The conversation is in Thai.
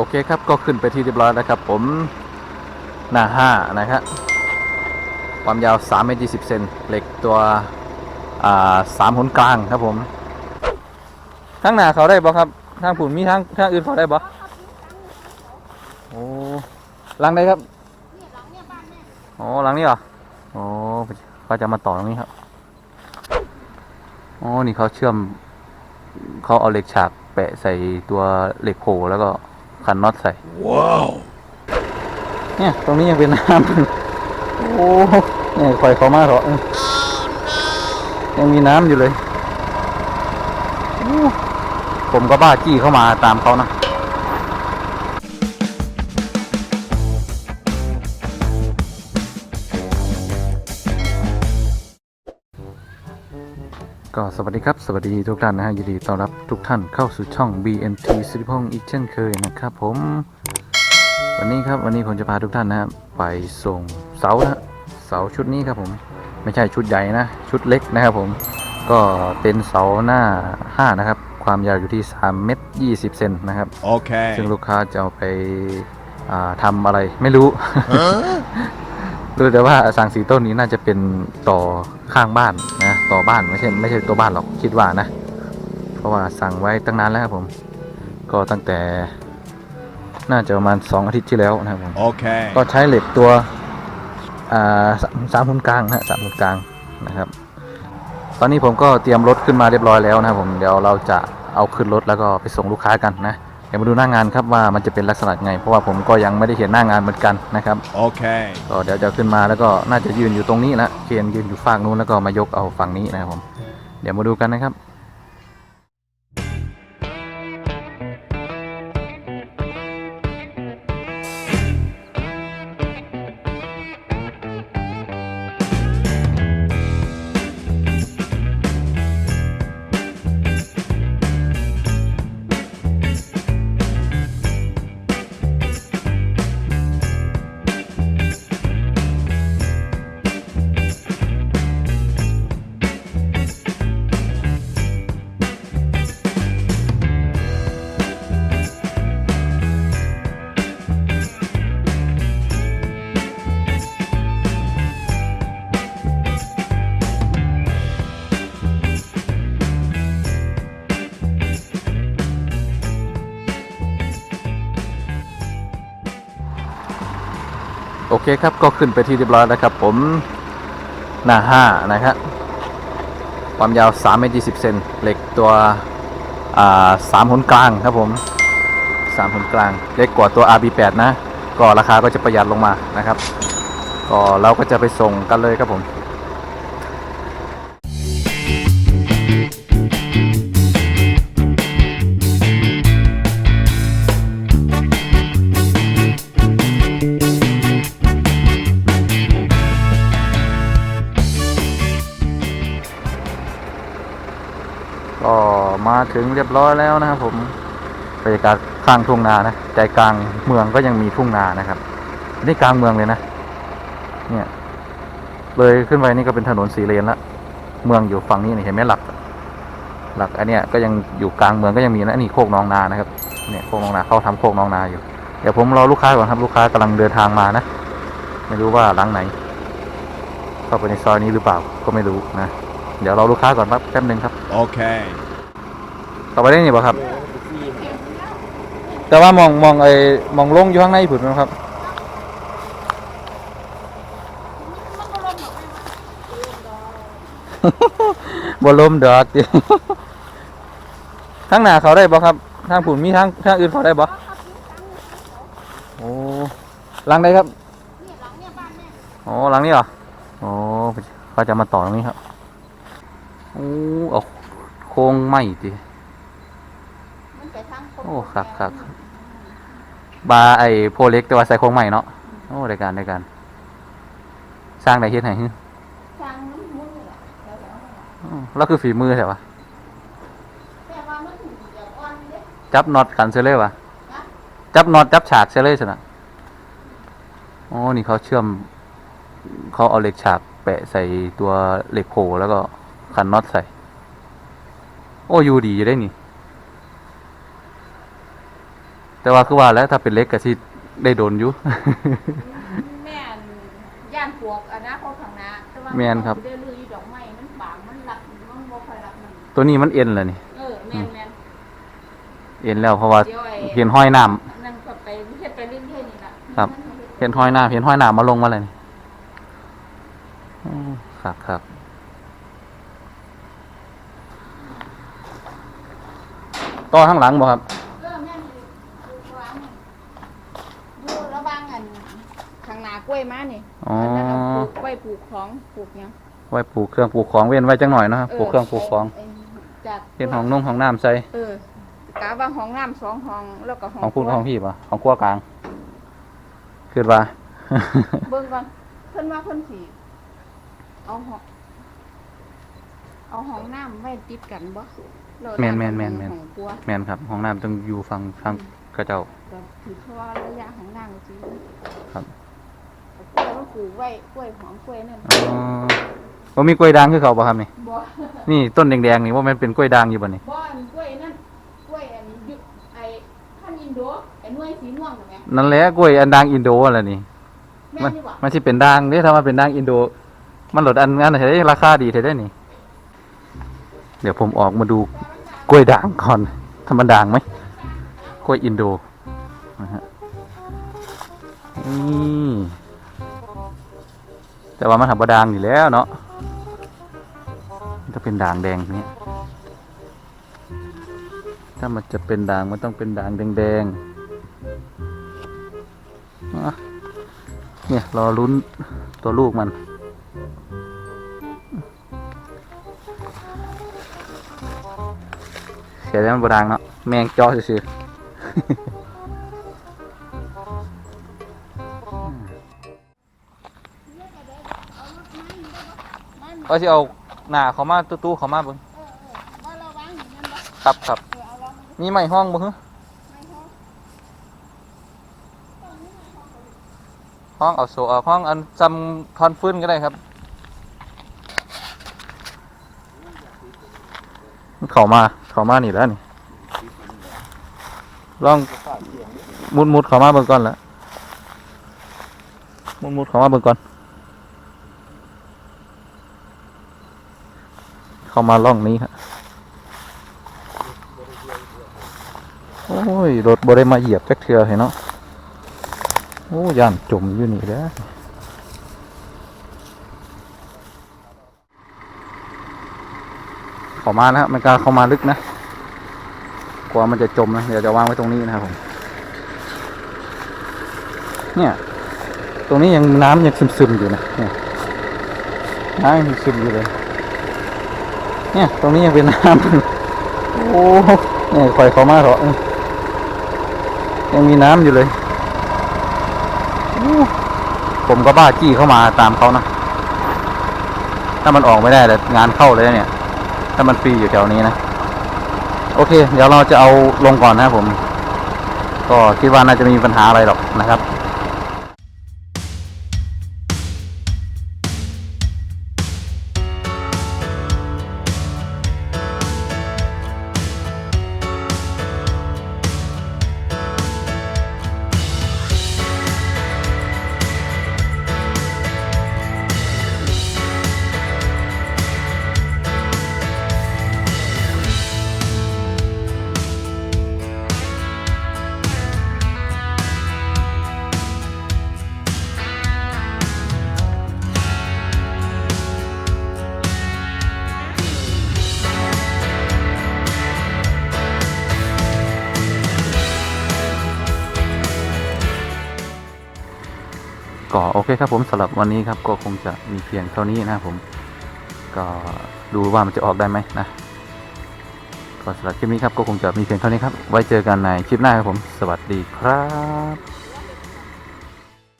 โอเคครับก็ขึ้นไปที่เรียบร้อยแล้วครับ ผมหน้าห้านะครับความยาว3เมตร20เซนเหล็กตัวสามหนกลางครับผมทั้งหน้าเขาได้บ่ครับทางผุนมีทางทางอื่นเขาได้บ่โอ้หลังใดครับโอ้หลังนี้เหรอโอ้เขาจะมาต่อตรงนี้ครับโอ้นี่เขาเชื่อมเขาเอาเหล็กฉากแปะใส่ตัวเหล็กโผล่แล้วก็ ขันน็อตใส่ ว้าว เนี่ย ตรงนี้ยังเป็นน้ำ โอ้ เนี่ยคอยเขามาเถอะเออยังมีน้ำอยู่เลยโอ้ผมก็บ้าจี้เข้ามาตามเขานะ ก็สวัสดีครับ สวัสดีทุกท่านนะฮะยินดีต้อนรับทุกท่านเข้าสู่ช่อง BMT สิริพงศ์อีกเช่นเคยนะครับผม วันนี้ครับวันนี้ผมจะพาทุกท่านนะฮะไปส่งเสานะฮะเสาชุดนี้ครับผม ไม่ใช่ชุดใหญ่นะ ชุดเล็กนะครับผม ก็เป็นเสาหน้า 5 นะครับ ความยาวอยู่ที่ 3 เมตร 20 เซนนะครับโอเคซึ่งลูกค้าจะเอาไปอ่าทำอะไรไม่รู้ รู้แต่ว่าสังสีต้นนี้น่าจะเป็นต่อข้างบ้านนะต่อบ้านไม่ใช่ไม่ใช่ตัวบ้านหรอกคิดว่านะ เพราะว่าสั่งไว้ตั้งนานแล้วครับผม ก็ตั้งแต่ น่าจะประมาณสองอาทิตย์ที่แล้วนะครับผมโอเคก็ใช้เหล็กตัวอ่าสามสามหุนกลางนะฮะสามหุนกลางนะครับ ตอนนี้ผมก็เตรียมรถขึ้นมาเรียบร้อยแล้วนะครับผมเดี๋ยวเราจะเอาขึ้นรถแล้วก็ไปส่งลูกค้ากันนะ เดี๋ยวมาดูหน้างานครับว่ามันจะเป็นลักษณะไง เพราะว่าผมก็ยังไม่ได้เห็นหน้างานเหมือนกันนะครับโอเคก็เดี๋ยวจะขึ้นมาแล้วก็น่าจะยืนอยู่ตรงนี้นะเคนยืนอยู่ฝั่งนู้นแล้วก็มายกเอาฝั่งนี้นะครับผมเดี๋ยวมาดูกันนะครับ โอเคครับก็ขึ้นไปที่เรียบร้อยแล้วครับ ผมหน้าห้านะครับความยาว3เมตร20เซนเหล็กตัวสามหนกลางครับผมสามหนกลาง เล็กกว่าตัว RB8 นะ ก็ราคาก็จะประหยัดลงมานะครับ ก็เราก็จะไปส่งกันเลยครับผม ถึงเรียบร้อยแล้วนะครับ ผมบรรยากาศข้างทุ่งนานะใจกลางเมืองก็ยังมีทุ่งนานะครับนี่กลางเมืองเลยนะ เนี่ย เลยขึ้นไปนี่ก็เป็นถนนสีเลนละเมืองอยู่ฝั่งนี้เห็นไหมหลัก หลักอันเนี้ยก็ยังอยู่กลางเมืองก็ยังมีนะนี่โคกน้องนานะครับเนี่ยโคกน้องนาเขาทำโคกน้องนาอยู่ เดี๋ยวผมรอลูกค้าก่อนครับลูกค้ากำลังเดินทางมานะไม่รู้ว่าหลังไหนเข้าไปในซอยนี้หรือเปล่าก็ไม่รู้นะเดี๋ยวรอลูกค้าก่อนครับแป๊บนึงครับโอเค ต่อไปได้นี่ป่ะครับ แต่ว่ามองมองไอ้มองลงอยู่ข้างในผุดนะครับบนลมดอกติทางหน้าเขาได้บ่ครับ ทางผุนมีทางทางอื่นเขาได้บ่โอ้หลังใดครับโอ้หลังนี้เหรอโอ้เขาจะมาต่อตรงนี้ครับโอ้เอาโค้งไม้ติ โอ้ครับครับบาไอโพเล็กแต่ว่าใส่โครงใหม่เนาะโอ้ได้การได้การสร้างได้เฮ็ดให้ฮึอ้าวแล้วคือฝีมือใช่ปะจับน็อตกันเซเลยวะจับน็อตจับฉากเซเลยสินะโอ้นี่เขาเชื่อมเขาเอาเหล็กฉากแปะใส่ตัวเหล็กโผล่แล้วก็ขันน็อตใส่ โอ้อยูดีอยู่ได้นี่ แต่ว่าคือว่าแล้วถ้าเป็นเล็กก็สิได้โดนอยู่ แม่นย่านปวกอันนะเขาทางนาแต่ว่าแม่นครับ เด้ลือดอกไม้มันบางมันหลักมันบ่ค่อยหลักมันตัวนี้มันเอ็นเลยนี่ เออแม่นแม่นเอ็นแล้วเพราะว่าเดี๋ยวไอ้เห็นห้อยน้ำ นั่นก็ไปเฮ็ดไปเรื่อยๆนี่ล่ะครับมันเห็นห้อยน้ำเห็นห้อยน้ำมาลงมาเลยนี่อืมครับครับต่อข้างหลังบ่ครับ เออแม่นอยู่อยู่วางนี่อยู่ระหว่างอันข้างหน้ากล้วยมานี่ อ๋ออันนั้นเอาปลูกไว้ปลูกของปลูกหยังไว้ปลูกเครื่องปลูกของเว้นไว้จังหน่อยเนาะครับปลูกเครื่องปลูกของไจากเป็นห้องนุ่งห้องน้ำใส่เออกะว่าห้องน้ำสองห้องแล้วก็ห้องของคุณครัวของพี่ป่ะของครัวกลางคือว่า เบิ่งก่อนเพิ่นว่าเพิ่นสิเอาห้องเอาห้องน้ำไว้ติดกันบ่ล้วแม่นแม่นแม่นแม่น ห้องครัว แมนครับห้องน้ำต้องอยู่ฝั่งฝั่งกระเจ้า ก็ถือเพราะว่าระยะห้องน้ำจริงครับ กล้วยมันปลูกไว้กล้วยหอมกล้วยนั่นอ๋อว่ามีกล้วยด่างคือเขาป่ะครับนี่ บ่นี่ต้นแดงๆนี่ว่ามันเป็นกล้วยด่างอยู่บ่นี่บ่อันกล้วยนั่นกล้วยอันยุไอ้พันอินโดไอ้หน่วยสีม่วงนั่นแหมนั่นแหละกล้วยอันด่างอินโดอะไรนี่ แม่มันนอยู่บ่มันสิเป็นด่างเด้ถ้ามันเป็นด่างอินโด มันลดอันนั้นได้ราคาดีเท่ได้นี่ เดี๋ยวผมออกมาดูกล้วยด่างก่อนถ้ามันด่างไหมกล้วยอินโดนะฮะนี่ แต่ว่ามันทำบดางอยู่แล้วเนาะมันจะเป็นด่างแดงเนี้ยถ้ามันจะเป็นด่างมันต้องเป็นด่างแดงๆอะเนี่ยรอลุ้นตัวลูกมันเสียแล้วมันบดังเนาะแมงจอซื่อ ๆก็จะเอาหน้าเขามาตู้ๆเขามาเบิ่งบ่ระวังอย่างนั้นบ่ครับครับเออเอาลองมามีไม้ห้องบ่ฮึไม่พอห้องเอาโซเอาห้องอันจำทอนฟื้นก็ได้ครับเขามาเขามานี่แล้วนี่ลองมุดมุดเขามาเบิ่งก่อนละมุดมุดเขามาเบิ่งก่อน เข้ามาล่องนี้ครับโอ้ยรถบได้มาเหยียบจักเทือเห็นเนาะโอ้ยานจมอยู่นี่แล้วเข้ามานะฮะมันกล้าเข้ามาลึกนะกลัวมันจะจมนะเดี๋ยวจะวางไว้ตรงนี้นะครับผมเนี่ย ตรงนี้ยังน้ำยังซึมๆอยู่นะเนี่ยน้ำยังซึมอยู่เลย เนี่ย ตรงนี้ยังเป็นน้ำอยู่โอ้เนี่ยคอยเขามาเถอะยังมีน้ำอยู่เลย ผมก็บ้าจี้เข้ามาตามเขานะ ถ้ามันออกไม่ได้แต่งานเข้าเลยเนี่ย ถ้ามันฟรีอยู่แถวนี้นะ โอเค เดี๋ยวเราจะเอาลงก่อนนะครับผม ก็คิดว่าน่าจะมีปัญหาอะไรหรอกนะครับ ก็โอเคครับผมสำหรับวันนี้ครับก็คงจะมีเพียงเท่านี้นะครับผม ก็ดูว่ามันจะออกได้ไหมนะก็สำหรับคลิปนี้ครับก็คงจะมีเพียงเท่านี้ครับ ไว้เจอกันในคลิปหน้าครับผม สวัสดีครับ